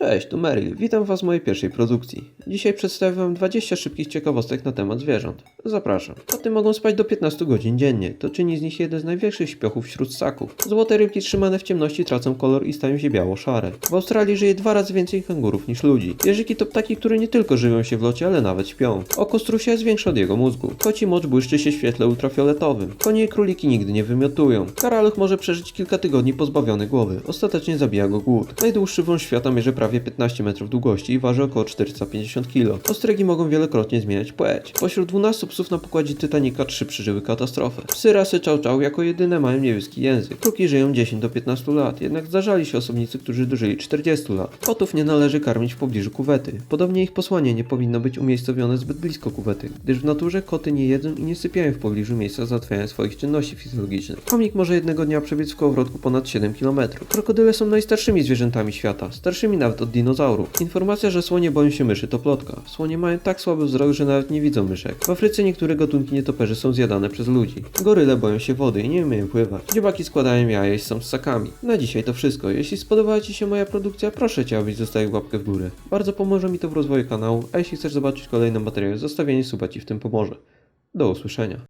Cześć, tu Meryl. Witam Was w mojej pierwszej produkcji. Dzisiaj przedstawię Wam 20 szybkich ciekawostek na temat zwierząt. Zapraszam. Koty mogą spać do 15 godzin dziennie. To czyni z nich jeden z największych śpiochów wśród ssaków. Złote rybki trzymane w ciemności tracą kolor i stają się biało-szare. W Australii żyje dwa razy więcej kangurów niż ludzi. Jeżyki to ptaki, które nie tylko żywią się w locie, ale nawet śpią. Oko strusia jest większe od jego mózgu. Koci mocz błyszczy się w świetle ultrafioletowym. Konie i króliki nigdy nie wymiotują. Karaluch może przeżyć kilka tygodni pozbawiony głowy. Ostatecznie zabija go głód. Najdłuższy wąż świata mierzy prawie 15 metrów długości i waży około 450 kg. Ostrygi mogą wielokrotnie zmieniać płeć. Pośród 12 psów na pokładzie Titanica 3 przeżyły katastrofę. Psy rasy Chow Chow jako jedyne mają niebieski język. Kruki żyją 10 do 15 lat, jednak zdarzali się osobnicy, którzy dożyli 40 lat. Kotów nie należy karmić w pobliżu kuwety. Podobnie ich posłanie nie powinno być umiejscowione zbyt blisko kuwety, gdyż w naturze koty nie jedzą i nie sypiają w pobliżu miejsca załatwiania swoich czynności fizjologicznych. Chomik może jednego dnia przebiec w kołowrotku ponad 7 km. Krokodyle są najstarszymi zwierzętami świata, starszymi nawet od dinozaurów. Informacja, że słonie boją się myszy to plotka. Słonie mają tak słaby wzrok, że nawet nie widzą myszek. W Afryce niektóre gatunki nietoperzy są zjadane przez ludzi. Goryle boją się wody i nie umieją pływać. Dziobaki składają jaja i są ssakami. Na dzisiaj to wszystko. Jeśli spodobała Ci się moja produkcja, proszę Cię, abyś zostawił łapkę w górę. Bardzo pomoże mi to w rozwoju kanału, a jeśli chcesz zobaczyć kolejne materiały, zostawienie suba Ci w tym pomoże. Do usłyszenia.